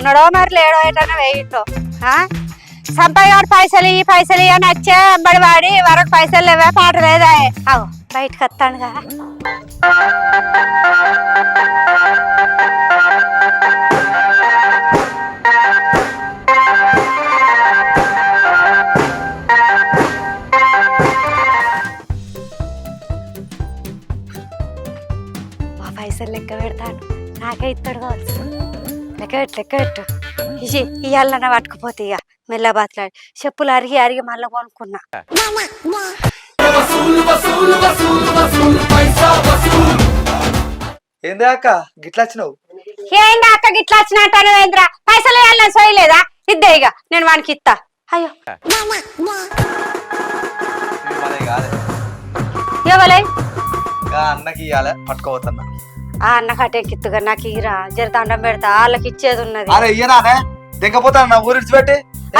ఉన్నాడో మరి లేడో ఎటన్నా వేయిండో సంపగాడు పైసలు ఈ పైసలు ఇవి అని వచ్చే అంబడి వాడి వరకు పైసలు లేవా పాట లేదా? అవు బయటకు వస్తానుగా. పైసలు లెక్క పెడతాను. నాకే ఇస్తాడు కావచ్చు. పెట్టు ఇజి ఇయ్యాలన్న పట్టుకుపోతే ఇక మెల్ల బాతలాడి. చెప్పులు అరిగి అరిగి మళ్ళీ కొనుక్కున్నా. ఏంది అక్క? గిట్లా వచ్చినావు ఏంటి అక్క గిట్లా వచ్చినట్టు ఏంద్రా? పైసలు ఇవ్వాలని సోయలేదా? ఇద్దే ఇక నేను వానికి ఇస్తా అయ్యో. అన్నకి ఇవ్వాలి పట్టుకోవద్దన్న ఆ అన్న కట్టెక్కిత్తుగా నాకు ఇరా జర దండం పెడతా వాళ్ళకి ఇచ్చేది ఉన్నది. అరే ఇయ్యనానే దింకపోతాను నా ఊరు.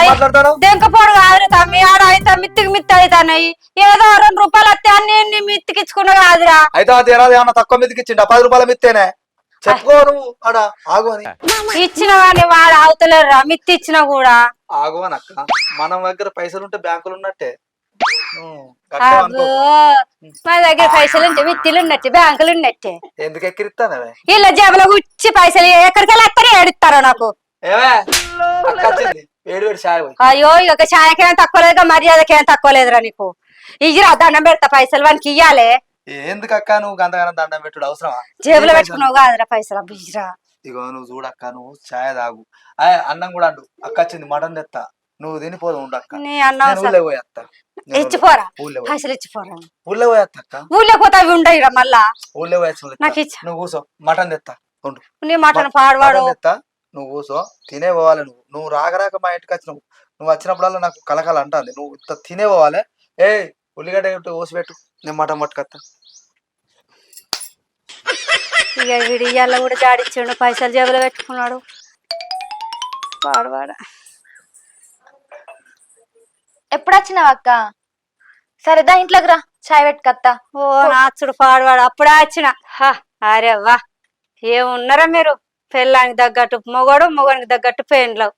మాట్లాడతాను? దెంకపోడు కాదురా తమ్మి ఆడ అయితే మిత్తికి మిత్తి అవుతాయి ఏదో రెండు రూపాయలు వస్తే అన్ని అన్ని మిత్తికిచ్చుకున్నా కాదురా. అయితే అది ఏనాది ఏమన్నా తక్కువ మీదకి ఇచ్చిండ పది రూపాయల మిత్తేనే. చెప్పుకో నువ్వు ఆడ ఆగు అని. ఇచ్చిన వాడిని వాడు అవుతలేరురా మిత్తి ఇచ్చినా కూడా. ఆగు అని అక్క. మన దగ్గర పైసలు ఉంటే బ్యాంకులు ఉన్నట్టే అబ్బో. మా దగ్గర పైసలు ఉంటే మిత్తిలు ఉన్నట్టే బ్యాంకులు ఉన్నట్టే. ఎందుకు ఎక్కిరిస్తానవే? వీళ్ళ జేబులో గుచ్చి పైసలు ఎక్కడికి వెళ్ళి ఏడుస్తారో నాకు. అయ్యో ఇక ఛాయకేం తక్కువ లేదు మర్యాదకేం తక్కువ లేదురా నీకు. ఇయ్యరా దండం పెడతా పైసలు వానికి ఇయ్యాలే. ఎందుకు అక్క నువ్వు గంతగానం దండం పెట్టుడు అవసరమా? జేబులో ఏ పెట్టుకున్నావు కాదురా పైసలు బిజ్రా ఇగో నువ్వు చూడక్క నువ్వు ఛాయ్ తాగు. అన్నం కూడా అండు. అక్క వచ్చింది మటన్ తెత్తా. నువ్వు తినిపోదు ఉండు అక్క. నీ నేను అన్న ఊళ్ళో పోయేస్తా నేను ఇచ్చిపోరా ఊళ్ళో పోయి- పైసలు ఇచ్చిపోరా ఊళ్ళో పోయేస్తా అక్క. ఊళ్ళో పోతే అవి ఉండయిరా మళ్ళా. ఊళ్ళో పోయేస్తా నాకు ఇచ్చ. నువ్వు కూసో. మటన్ ఉండు. నీ మటన్ పాడవాడు. తెత్తా. నువ్వు కూసో. తినే పోవాలి నువ్వు. నువ్వు రాక రాక మా ఇంటికి వచ్చినావు. నువ్వు వచ్చినప్పుడల్లా నాకు కలకల అంటుంది. నువ్వు ఇంత తినే పోవాలి. ఏ ఉల్లిగడ్డ కోసి పెట్టు. నేను మటన్ పట్టుకొస్తా ఇక వీడు ఇయ్యాల కూడా జాడిచ్చాడు. పైసలు జేబులో పెట్టుకున్నాడు. పాడవాడ. ఎప్పుడు వచ్చినావు అక్క సరేదా ఇంట్లోకి రా చాయ్ పెట్టుకత్తా. ఓ నాచుడు పాడవాడు అప్పుడే వచ్చిన. అరే వా ఏమున్నారా మీరు? పెళ్ళానికి తగ్గట్టు మొగడు మొగనికి తగ్గట్టు పెండ్లు.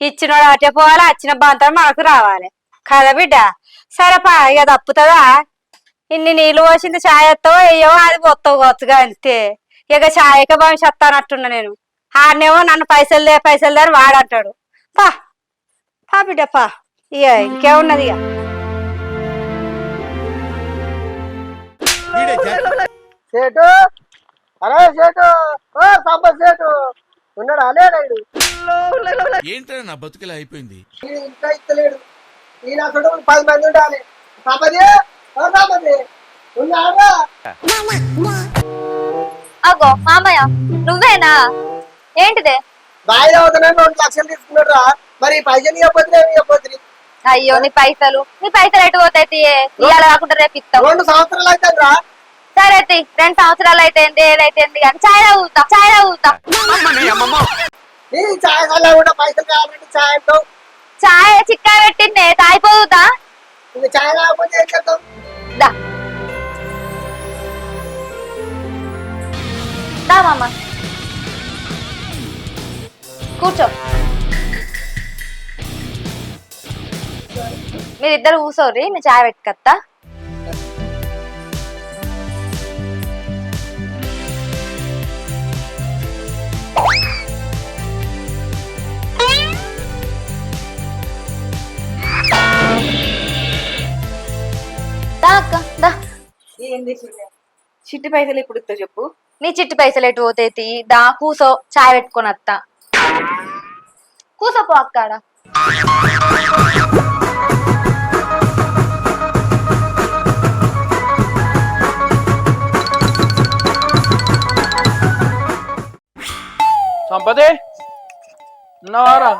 ఇచ్చినోడు అటే పోవాలి వచ్చిన బంతం మనకు రావాలి. కదా బిడ్డ? సరే పా ఇక తప్పుతుందా? ఇన్ని నీళ్ళు పోసింది చాయ్ ఎత్తావో అయ్యో అది పోతావు కావచ్చుగా అంతే. ఇక చాయక భవిష్యత్ అన్నట్టున్నా నేను. ఆడనేమో నన్ను పైసలు దే పైసలు దే అని వాడంటాడు. పా. పా బిడ్డ పా. ఇక ఇంకేమున్నది ఇక సేటు? అరే సేటు! ఓ సంప సేటు! ఉన్నాడా? లేడాడు ఏంట్రా నా బతుకులా అయిపోయింది? ఇంకా ఇస్తలేడు. ఈ నా చుట్టూ పది మంది ఉండాలి. సంపది ఓ సంపది ఉన్నాడా? అగో మామయ్య నువ్వేనా? ఏంటిదే? బాయిలో అవుతున్నాను రెండు లక్షలు తీసుకున్నాడు రా మరి పైసలు ఇవ్వకపోతే ఇవ్వకపోతే? అయ్యో నీ పైసలు. నీ పైసలు ఎటు పోతాయి తీయే? ఇవాళ కాకుండా రేపు ఇస్తావు రెండు సంవత్సరాలు రా సరే తీ రెండు సంవత్సరాలు అయితే ఏదైతే కానీ చాయ్ తాగుతా చాయ్ తాగుతా. చాయ్ చిక్కా పెట్టిందే తాగిపోతా ఛాయ్ కాకపోతే ఏం చేద్దాం? దా మామ. కూర్చో. మీరిద్దరు కూర్చోర్రి నేను చాయ్ పెట్టుకత్తా. చిట్టి పైసలు ఇప్పుడు ఇస్తా చెప్పు? నీ చిట్టి పైసలు ఎటు పోతాయి తీ. దా కూసో చాయ్ పెట్టుకొని వస్తా కూసోపో అక్కడ. సంపదే? ఉన్నావారా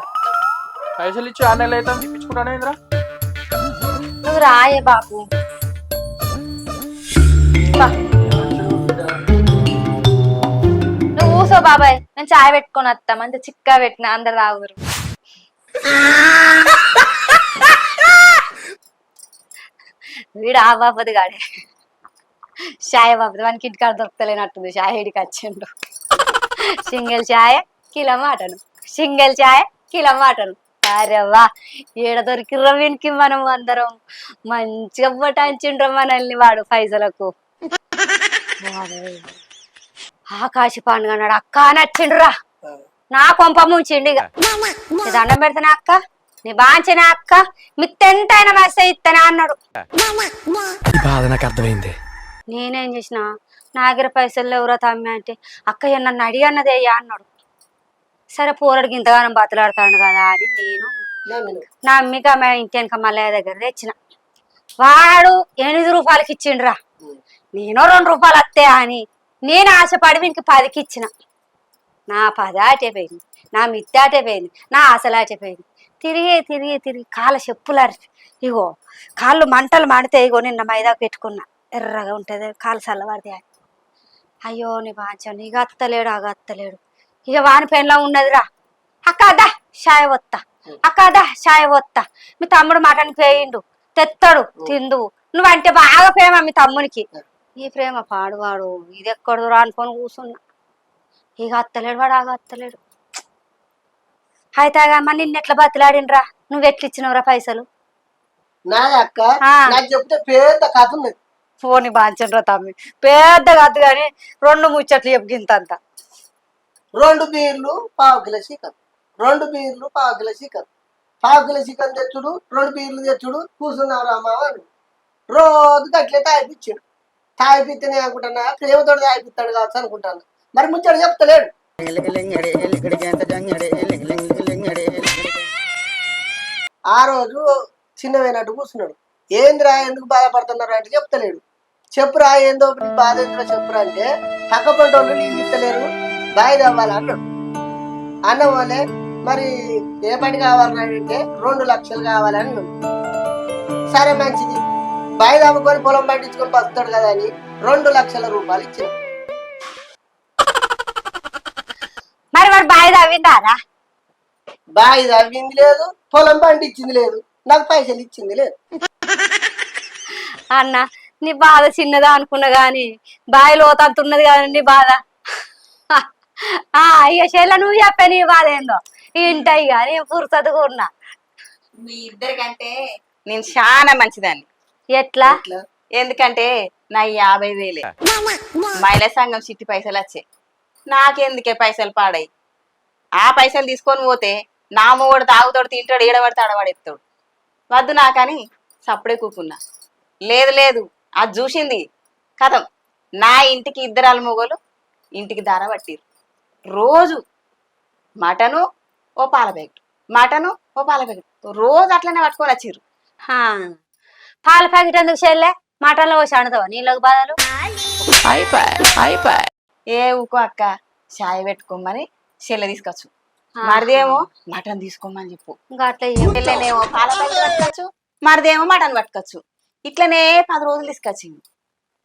పైసలు ఇచ్చి ఆరు నెలలు అయితే తిప్పించుకుంటానేంద్రా నువ్వు రాయే బాబు. నువ్వు ఊసో బాబాయ్ నేను చాయ్ పెట్టుకొని వస్తాం. అంత చిక్కా పెట్టిన అందరు రావురు వీడు ఆ బాపది గాడే చాయ్ బాపది వానికి ఇంటికాడ దొరకలేనట్టుంది చాయ్ ఇడికి వచ్చిండు. సింగిల్ చాయ్ కిలో మాటను. సింగిల్ చాయ్ కిలో మటన్. అరేవా ఏడ దొరికిర్ర వీనికి మనం అందరం. మంచిగా పటాయించిండ్ర మనల్ని వాడు పైసలకు ఆకాశ పండుగ అన్నాడు అక్క నచ్చిండ్రా నా కొంప ముంచిండు ఇక దండం పెడతానా అక్క? నీ బాంచిన అక్క? మిత్తెంతైనా మెస్స ఇస్తానా అన్నాడు. బాధ నాకు అర్థమైంది. నేనేం చేసిన? నా దగ్గర పైసలు ఎవరో తమ్మి అంటే అక్క నన్ను అడిగి అన్నదేయ్యా అన్నాడు. సరే పోరడికి ఇంతగానం బతలాడుతాడు కదా అని నేను నా అమ్మిక మా ఇంటి వెనక మల్లయ్య దగ్గర తెచ్చిన. వాడు ఎనిమిది రూపాయలకి ఇచ్చిండ్రా. నేను రెండు రూపాయలు వస్తే అని నేను ఆశపడి వీనికి పదికి ఇచ్చిన. నా పది ఆటే పోయింది. నా మిత్తి పోయింది. నా ఆశలు పోయింది. తిరిగి తిరిగి తిరిగి కాళ్ళ చెప్పులు అరిచి ఇగో కాళ్ళు మంటలు మండితే ఇగో నిన్న మైదా పెట్టుకున్నా. ఎర్రగా ఉంటుంది కాళ్ళు చల్లబడితే అయ్యో నీ బాంచాను ఇక అత్తలేడు అగ అత్తలేడు. ఇక వాని పెన్లో ఉన్నదిరా. అక్క అదా షాయ వత్తా. అక్క అదా షాయ వత్తా. మీ తమ్ముడు మటన్ పేయిండు తెత్తాడు తిందువు. నువ్వంటే బాగా ప్రేమ మీ తమ్మునికి. ఈ ప్రేమ పాడువాడు. ఇది ఎక్కడు రా అనుకొని కూర్చున్నా ఇక అత్తలేడు వాడు ఆగ అత్తలేడు. అయితే అమ్మ నిన్న ఎట్లా బతిలాడినరా నువ్వు ఎట్లా ఇచ్చినవురా పైసలు? నాది అక్క. నాకు చెప్తే పెద్ద కథ ఉన్నది. పోని బాంచండ్రా తమ్మి. పెద్ద కాదు కానీ రెండు ముచ్చట్లు చెప్పుకింతంత రెండు బీర్లు పావు కిలో చికెన్. రెండు బీర్లు పావు కిలో చికెన్. పావు కిలో చికెన్ తెచ్చుడు రెండు బీర్లు తెచ్చుడు కూర్చున్నారు అమ్మ అని రోజు అట్లే తాగిపించాడు తాగిపిస్తేనే అనుకుంటున్నా ప్రేమతో తాగిపిస్తాడు కావచ్చు అనుకుంటాను. మరి ముచ్చట చెప్తలేడు. ఆ రోజు చిన్నవైనట్టు కూర్చున్నాడు ఏందిరా ఎందుకు బాధపడుతున్నారు అంటే చెప్తలేడు. చెప్పురా ఏందో బాధ ఏందిరా చెప్పురా అంటే పక్క పంట వాళ్ళు నీళ్ళు ఇస్తలేరు బాయి తవ్వాలి అన్నాడు అన్న వాళ్ళే మరి ఏ పని కావాలని అంటే రెండు లక్షలు కావాలని. సరే మంచిది. బాయి తవ్వుకొని పొలం పండించుకొని బతుకుతాడు కదా అని రెండు లక్షల రూపాయలు ఇచ్చాడు. మరి వాడు బాయి తవ్విందారా బాయి తవ్వింది లేదు పొలం పండించింది లేదు నాకు పైసలు ఇచ్చింది లేదు. అన్న నీ బాధ చిన్నదా అనుకున్నా గాని ఉన్నది కదా నీ బాధ. ఆ ఇక చెల్లె నువ్వు చెప్పే నీ బాధ ఏందో. ఇంటాయి కానీ పురుసతు కూర్నా. మీ ఇద్దరికంటే నేను చాలా మంచిదాన్ని. ఎట్లా? ఎందుకంటే నా యాభై వేలే. మహిళా సంఘం చిట్టి పైసలు వచ్చాయి నాకెందుకే పైసలు పాడాయి ఆ పైసలు తీసుకొని పోతే నా మొగడు తాగుతాడు తింటాడు ఏడబడితే ఆడబడెత్తాడు. వద్దు నాకని సప్పుడే కూకున్నా. లేదు లేదు. అది చూసింది. కథం. నా ఇంటికి ఇద్దరు మొగలు ఇంటికి ధర పట్టిరు. రోజు మటను ఓ పాల ప్యాకెట్. మటను ఓ పాల ప్యాకెట్. రోజు అట్లనే పట్టుకొని వచ్చిర్రు. హా. పాల ప్యాకెట్ ఎందుకు చెల్లె మటన్లో పోసి అండుతావా నీళ్ళకి బాధలు? ఏ ఊకో అక్క చాయ్ పెట్టుకోమని చెల్లె తీసుకొచ్చు. మరిదేమో మటన్ తీసుకోమని చెప్పు. ఇంకా అట్లా. చెల్లెనేమో పాల ప్యాకెట్ పట్టుకోవచ్చు మరిదేమో మటన్ పట్టుకోవచ్చు ఇట్లనే పది రోజులు తీసుకొచ్చింది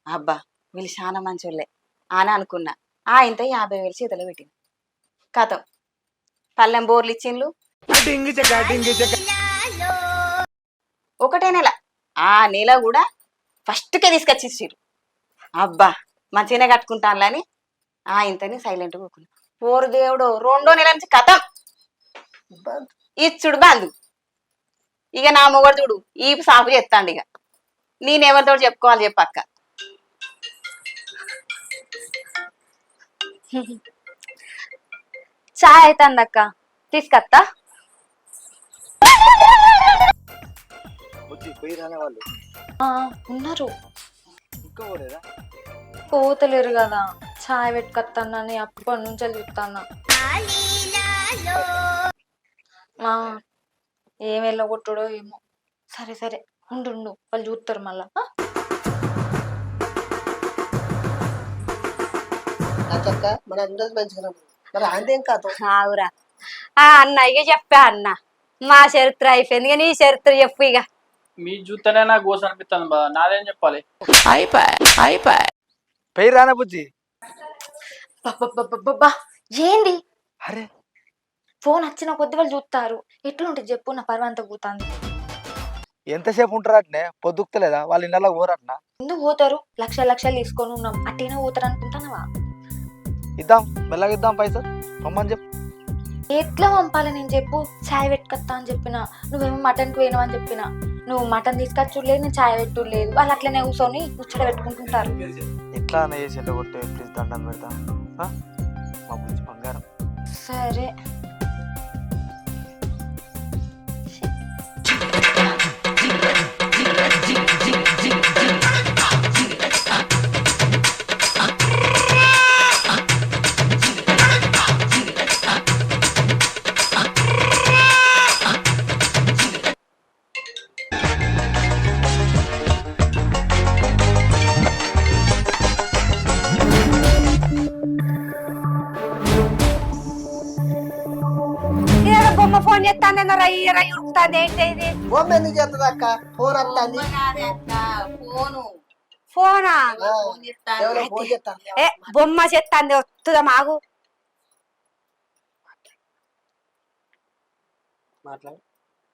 అబ్బా వీళ్ళు చాలా మంచోళ్ళే. అని అనుకున్నా. ఆ ఇంత యాభై వేలు చేతిలో పెట్టింది కథం పల్లెం బోర్లు ఇచ్చిండ్లు. ఒకటే నెల. ఆ నెల కూడా ఫస్ట్కే తీసుకొచ్చి ఇచ్చిర్రు అబ్బా మంచిగానే కట్టుకుంటానులని ఆ ఇంతని సైలెంట్ కూకున్నా. పోరు దేవుడు రెండో నెల నుంచి కథం ఇచ్చుడు బంధు ఇక నా మొగడు చూడు ఈ సాపు చెప్తాండు ఇక నేనెవరితో చెప్పుకోవాలి చెప్పక్క చాయ్ అవుతుంది అక్క. తీసుకొత్తా. ఉన్నారు. పోతలేరు కదా. చాయ్ పెట్టుకొస్తానని అప్పటి నుంచి చూస్తాను ఏం వెళ్ళగొట్టుడో ఏమో. సరే సరే. ఉండు ఉండు వాళ్ళు చూస్తారు మళ్ళా. ఆ? అక్క మన అందరం మంచిగా మరి అంతేం కాదు? ఆవురా. ఆ అన్న ఇక చెప్పా అన్న. మా చరిత్ర అయిపోయింది. ఇక నీ చరిత్ర చెప్పు ఇక మీ చూస్తేనే నాకు గోస అనిపిస్తుంది బా నాదేం చెప్పాలి? పోయి రానే బుజ్జి? అబ్బబ్బబ్బబ్బబ్బా. ఏంది? అరే. ఫోన్ వచ్చిన కొద్ది వాళ్ళు చూస్తారు ఎట్లుంటుంది చెప్పు నా పర్వంత పోతాంది. ఎంతసేపు ఉంటారు అట్నే పొద్దుకుతలేదా? వాళ్ళ ఇళ్ళలో పోరట్నా? ఎందుకు పోతారు? లక్ష లక్షలు తీసుకొని ఉన్నాం. అట్టేనా పోతారు అనుకుంటానవా ఇద్దాం. మెల్లగా ఇద్దాం పైసలు. రమ్మని చెప్పు. ఎట్లా పంపాలి నేను చెప్పు? చాయ్ పెట్టుకొస్తా అని చెప్పిన. నువ్వేమో మటన్కి పోయినావు అని చెప్పిన. నువ్వు మటన్ తీసుకొచ్చు లేదు నేను చాయ్ పెట్టు లేదు వాళ్ళు అట్లనే కూర్చొని ముచ్చట పెట్టుకుంటుంటారు. ఎట్లా అన్న చేసి ఎట్లా కొట్టే ప్లీజ్ దండం పెడతా? మా బంగారం. సరే. ఫోన్ చేస్తాను రయ్య రయ్య ఉడుకుతుంది ఏంటి ఇది బొమ్మ ఎందుకు చేస్తుంది అక్క? ఫోన్ వస్తుంది కాదే అక్క ఫోను. ఫోనా? ఫోన్ చెప్తాను ఎవరో ఫోన్ చేస్తాను ఏ బొమ్మ చేస్తాంది వస్తుందా మాకు మాట్లాడు.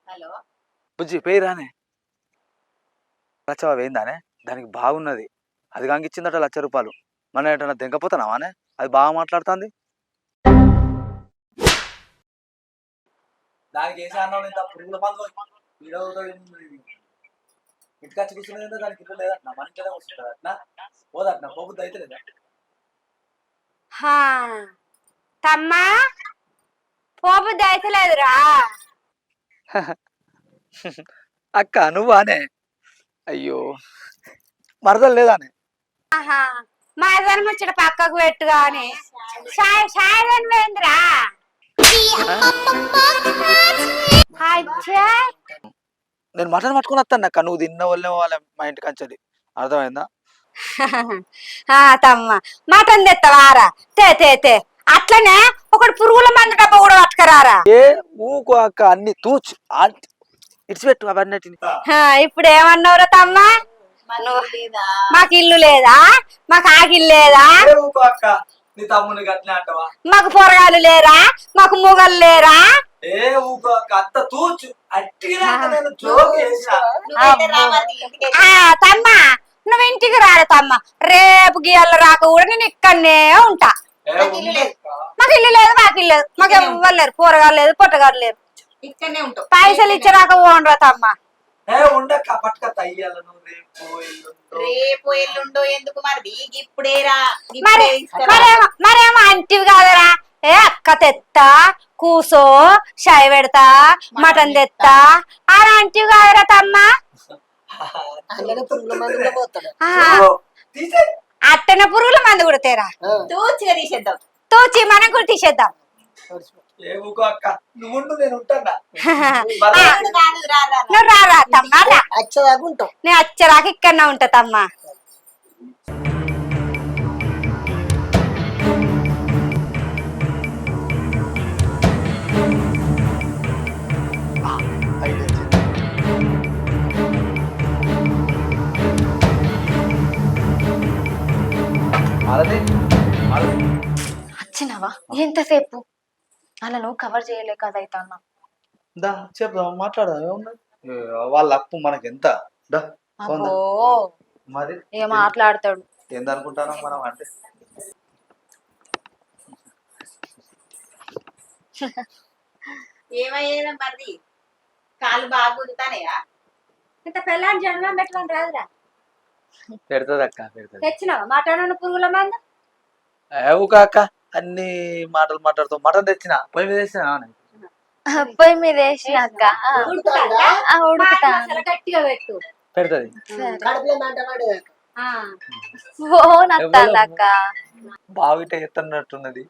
హలో. బుజ్జి పేరు రానే. లచ్చవా వేయిందానే దానికి బాగున్నది. అది కాంగిచ్చిందట లక్ష రూపాయలు మనం ఏంటన్నా దెంకపోతున్నావానే అది బాగా మాట్లాడుతుంది. దానికి వేసే అన్నం ఇంత పురుగుల మందు ఇంటికి వచ్చి కూర్చున్నది దానికి ఇల్లు లేదట్నా మన ఇంట్లోనే కూర్చుంటుంది అట్నా? పోదట్నా పోబుద్ది అయితే లేదా? హా. తమ్మా పోబుద్ది అయితే లేదురా. అక్క నువ్వానే అయ్యో. మరదలు లేదానే? ఆహా. మా ఏదైనా ముచ్చట పక్కకు పెట్టు గాని. సాయ సాయదని వేంద్రా నేను మటన్ పట్టుకుని వస్తాను అక్క. నువ్వు తిన్న వాళ్ళే వాళ్ళ మా ఇంటికి వచ్చేది. అర్థమైందా? ఆ, తమ్మ. మటన్ తెత్తవారా తే తే తే. అట్లనే ఒకటి పురుగుల మందు డబ్బా కూడా పట్టుకరారా? ఏ ఊకో అక్క. అన్ని తూచు. ఇడిచిపెట్టు అవన్నిటిని. ఆ, ఇప్పుడు ఏమన్నావురా తమ్మ? మాకు ఇల్లు లేదా? మాకు ఆకిల్ లేదా? మాకు పొరగాలు లేరా? మాకు మొగలు లేరా? ఏ ఊకో అక్క అంత తూచు అట్టిగా నేను జోక్ చేసిన నువ్వైతే రావాలి ఇంటికి ఆ తమ్మ నువ్వు ఇంటికి రారా తమ్మ. రేపు గీయాల రాక కూడా నేను ఇక్కడనే ఉంటా. నాకు ఇల్లు లేదు. మాకు ఇల్లు లేదు మాకు ఇల్లు లేదు. మాకు ఎవ్వరు లేరు. కూరగాయలు లేదు పొట్టగాడు లేరు ఇక్కడనే ఉంటావు పైసలు ఇచ్చేరాక పోండ్రా తమ్మ. పట్టుక రేపు ఎల్లుండో. రేపు ఎల్లుండో ఎందుకు మరి. మరేమో మరేమో అంటివి కాదరా. ఏ అక్క తెత్తా కూసో షాయ్ పెడతా మటన్ తెత్తా. అని అంటివి కాదరా తమ్మ. అట్టనే పురుగుల మందు కూడా తేరా? తూచిగా తీసేద్దాం. తూచి మనం కూడా తీసేద్దాం. నువ్వు రారా తమ్మ నేను వచ్చేరాక ఇక్కడనే ఉంటా తమ్మ. వచ్చినావా? ఎంతసేపు? అలా నువ్వు కవర్ చేయలేక అదైతే అన్న దా చెప్దాం మాట్లాడదాం ఏమున్నది వాళ్ళ అప్పు మనకి ఎంత దా. అబ్బో. మరి? ఇక మాట్లాడతాడు? ఏందనుకుంటాను మనం అంటే? ఏమయ్యేదా మరి. కాలు బాగా గుంజుతానయా ఇంత పెళ్ళాన్ని జన్మం పెట్టమని రాదురా. పెడుతుంది అక్క పెడుతుంది. తెచ్చినావా? మటన్ పురుగుల మందు? ఏ ఊకో అక్క అన్ని మాటలు మాట్లాడుతూ మటన్ తెచ్చిన? పొయ్యి మీద తెచ్చిన పొయ్యి మీద ఉడుకుతాదా? ఆ, ఉడుకుతా మసాలా గట్టిగా పెట్టు. పెడుతుంది. కడుపులో మంట పడేదాకా ఆ. ఫోన్ వస్తాంది అక్క. బావిట ఎత్తన్నట్టున్నది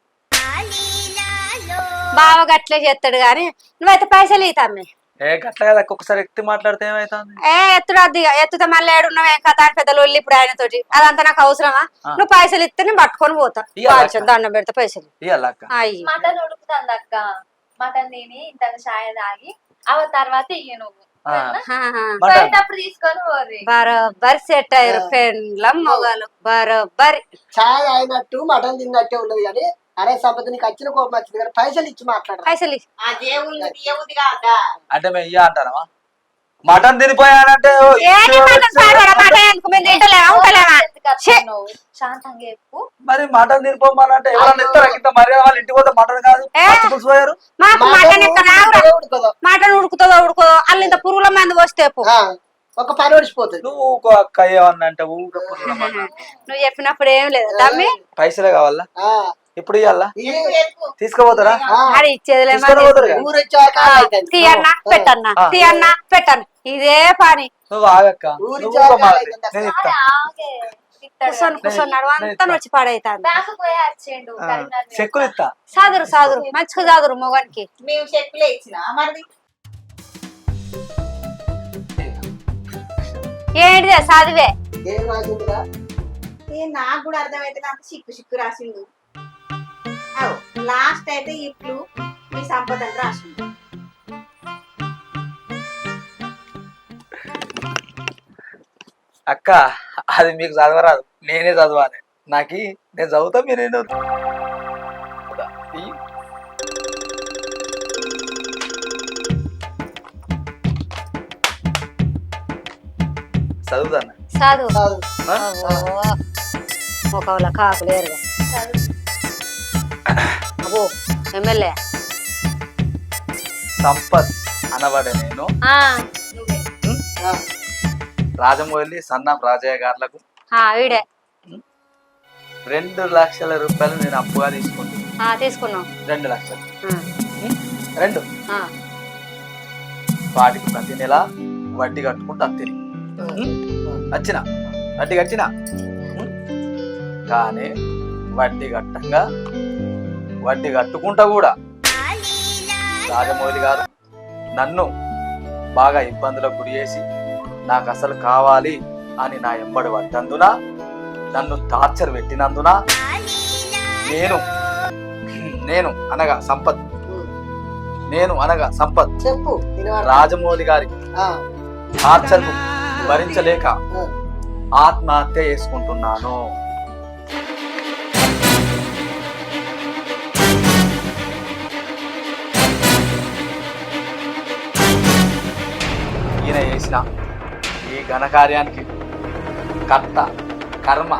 బావ గట్లే చేస్తాడు గాని నువ్వైతే పైసలు ఇతమ్మి ఏ గట్ల కదా అక్క, ఒకసారి ఎత్తి మాట్లాడితే ఏమైతుంది? ఏ ఎత్తుడు అది ఎత్తుతే మళ్ళీ ఏడున్నావు ఏం కథ? అని పెద్ద లొల్లి ఇప్పుడు ఆయన తోటి అదంతా నాకు అవసరమా? ఆ. నువ్వు పైసలు ఇస్తే నేను పట్టుకొని పోతా. ఇయ్యాలా కొంచెం దండం పెడతా పైసలు. ఇయ్యాల అక్క? అయ్యి. మటన్ ఉడుకుతుంది అక్క. మటన్ తిని ఇంత చాయ్ తాగి అవ తర్వాత ఇయ్య నువ్వు. ఆ, ఆహా. మటన్. పోయేటప్పుడు తీసుకొని పోరి బరోబ్బరి సెట్ అయ్యారు పెండ్లం మొగలు బరోబ్బరి చాయ్ అయినట్టు మటన్ తిన్నట్టే ఉన్నది కానీ అరే సంపద నీకు వచ్చిన కోపం వచ్చింది కానీ పైసలు ఇచ్చి మాట్లాడరా? పైసలు ఇ- ఆ దేవుళ్ళు తీయవుది కాదా? అంటే మేము ఇయ్య అంటారా మటన్ తినిపోయానంటే మరి మటన్ తినిపోమాలంటే ఎవరన్నా ఇస్తారా? ఇంత మర్యాద వాళ్ళు ఇంటికి పోతే మటన్ కాదు? పోయారు? మాకు మటన్ కదా ఉడుకుతుందో ఉడుకుదో అల్ల ఇంత పురుగుల మంది వస్తే ఒక పని ఒడిచిపోతుంది నువ్వు అక్క ఏమన్నా అంటే. నువ్వు చెప్పినప్పుడు ఏం లేదు. తమ్మి. పైసలే కావాలా? ఆ, ఇప్పుడు ఇవ్వాలా ఇది తీసుకుపోతారా. తీయన్నా పెట్టన్నా ఆ. తీయన్నా పెట్టన్నా. ఇదే పని. నువ్వు ఆగక్క. నేను ఇస్తా. కూర్చొని వచ్చి చెక్కులు ఇస్తా. సాదురు సాదురు మంచిగా సాదురు మొగనికి. మేము చెక్కులే ఇచ్చిన మరిది? ఏంటిదే సాదివే? ఏ నాకు కూడా అర్థమైతే అంత చిక్కు చిక్కు రాసిండు. లాస్ట్ అయితే ఇట్లు మీ సంపద అని రాసిండు అక్క అది మీకు చదవరాదు. నేనే చదవాలి. నాకు నేను చదువుతా మీరు నేను చదువుతాను? కాదు. ఒకవేళ కాకులేరుగా అబ్బో ఎమ్మెల్యే. సంపత్ అనబడే నేను. ఆ, నువ్వే ఆ, రాజమౌళి సన్నాఫ్ రాజయ్య గారులకు. ఆ, వీడే రెండు లక్షల రూపాయలు నేను అప్పుగా తీసుకుంటాను ఆ, తీసుకున్నాం రెండు లక్షలు. ఆ, రెండు. ఆ. వాటికి ప్రతి నెల వడ్డీ కట్టుకుంటూ అత్తిని వచ్చిన? వడ్డీ కట్టిన? కానీ వడ్డీ కట్టంగా వడ్డీ కట్టుకుంటా కూడా. రాజమౌళి గారు నన్ను బాగా ఇబ్బందులకు గురి చేసి నాకు అసలు కావాలి అని నా ఎంబడి పడ్డందున నన్ను టార్చర్ పెట్టినందున నేను నేను అనగా సంపత్. నేను అనగా సంపత్. చెప్పు. రాజమౌళి గారి ఆ, టార్చర్ను భరించలేక. ఆత్మహత్య చేసుకుంటున్నాను. చేసిన ఈ ఘనకార్యానికి కర్త కర్మ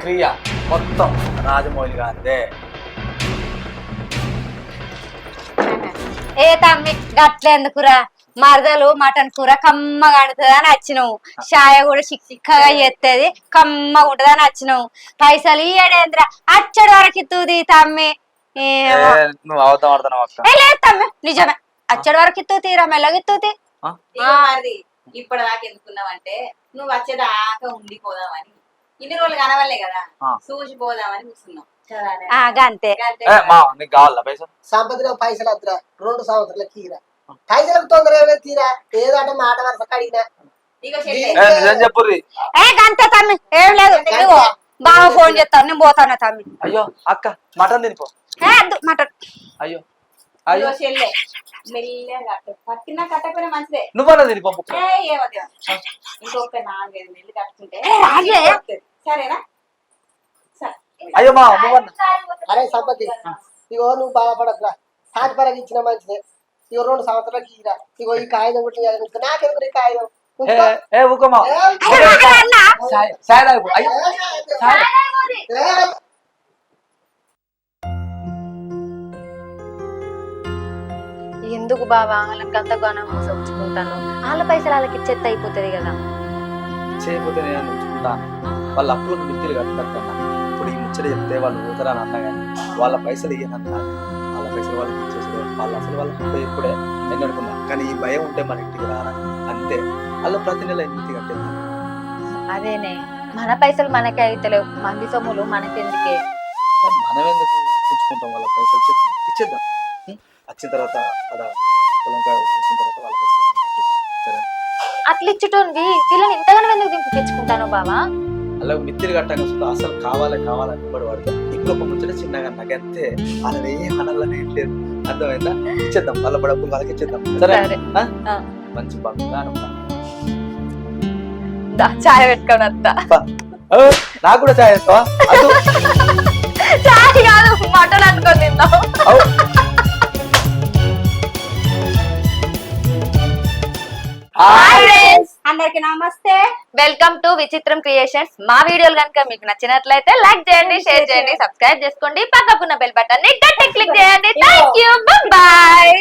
క్రియ మొత్తం రాజమౌళి గారిదే. ఏ తమ్మి గట్లెందుకురా మరదలు మటన్ కూర కమ్మగా వండుతుంది అని వచ్చినావు చాయ కూడా చిక్కగా చేస్తుంది కమ్మగా ఉంటది అని వచ్చినావు పైసలు ఇయ్యడేంద్ర అచ్చడి వరకు ఇత్తుది తమ్మి. నువ్వు అవతాం ఆడుతున్నావు అక్క? ఏ లేదు తమ్మి నిజమే. అచ్చడి వరకు ఇత్తు తీరా మెల్లగా ఇగో మరిది ఇప్పుడు దాకా ఎందుకున్నావంటే నువ్వు వచ్చేదాకా ఉండిపోదామని ఇన్ని రోజులు కనవల్లే కదా ఆ. చూసిపోదామని కూర్చున్నాం. అంతే నీకు కావాలా పైసలు? రెండు సంవత్సరాల తీరా పైసలకు తొందర ఏమైనా తీరా? ఏదో అంటే మాట వరుస అడిగినా. తమ్మి. ఏం లేదు ఇదిగో బాగా ఫోన్ చేస్తాను నేను పోతాను తమ్మి. అయ్యో అక్క మటన్ తినిపో. మటన్. అయ్యో. అయ్యో. ఇగో చెల్లె. మెల్లగా కట్టు కట్టినా కట్టకపోయినా మంచిదే. నువ్వన్నా ఏ ఏమవుతుంది ఇంకొక నాలుగైదు నెలలు కట్టుకుంటే. సరేనా? అయ్యో మా నువ్వన్నా అరే సంపత్తి ఇగో నువ్వు బాధపడకురా తాటిపరకి ఇచ్చిన మంచిదే. ఇగో రెండు సంవత్సరాలకి ఇరా ఇగో ఈ కాగితం కూడా నాకెందుకు ఈ కాగితం? ఏ ఊకమ్మా. సాయి సాయి ఎందుకు బావా? వాళ్ళకి అంత ఘనం మోసపుచ్చుకుంటాను వాళ్ళ పైసలు వాళ్ళకి ఇచ్చేత్త అయిపోతుంది కదా. చేయకపోతే నేను చూస్తాను వాళ్ళ అప్పులకు మిత్తులు కట్టుకన్నా ఇప్పుడు ఈ ముచ్చట చెప్తే వాళ్ళు పోతారని అన్నా కానీ వాళ్ళ పైసలు ఇయ్యనన్నా వాళ్ళ పైసలు వాళ్ళకి ఇచ్చేసే వాళ్ళ అసలు వాళ్ళకి ఇప్పుడే ఇప్పుడే నేను అనుకున్నా కానీ ఈ భయం ఉంటే మన ఇంటికి రారా? అంతే. వాళ్ళ ప్రతి నెల ఇంటికి కట్టేది. అదేనే. మన పైసలు మనకే అయితలేవు. మంది సొమ్ములు మనకెందుకే? మనం ఎందుకు పుచ్చుకుంటాం వాళ్ళ పైసలు? చెప్పి. ఇచ్చేద్దాం? వచ్చిన తర్వాత అక్కడ పొలంకాయ వచ్చిన తర్వాత వాళ్ళ పైసలు మనం కట్టేద్దాం. సరే. అట్లా ఇచ్చుటోనివి వీళ్ళని ఇంతగానో ఎందుకు దింపి తెచ్చుకుంటాను బావా? అలా మిత్తిరి కట్టంగా చూస్తే అసలు కావాలి కావాలని ఇప్పుడు ఒక ముచ్చట చిన్నగా నాకంతే అలా ఏ అనాలని ఏం లేదు. అర్థమైందా? ఇచ్చేద్దాం వాళ్ళ డబ్బులు వాళ్ళకి ఇచ్చేద్దాం. సరే. మంచి బంగారం చాయ్ పెట్టుకొని వస్తా నాకు కూడా చాయ్ వేస్తావా? చాయ్ కాదు మటన్ అనుకొని అందరికి నమస్తే. వెల్కమ్ టు విచిత్రం క్రియేషన్స్ మా వీడియోలు కనుక మీకు నచ్చినట్లయితే లైక్ చేయండి షేర్ చేయండి సబ్స్క్రైబ్ చేసుకోండి. పక్కకున్న బెల్ బటన్ని గట్టి క్లిక్ చేయండి. Thank you bye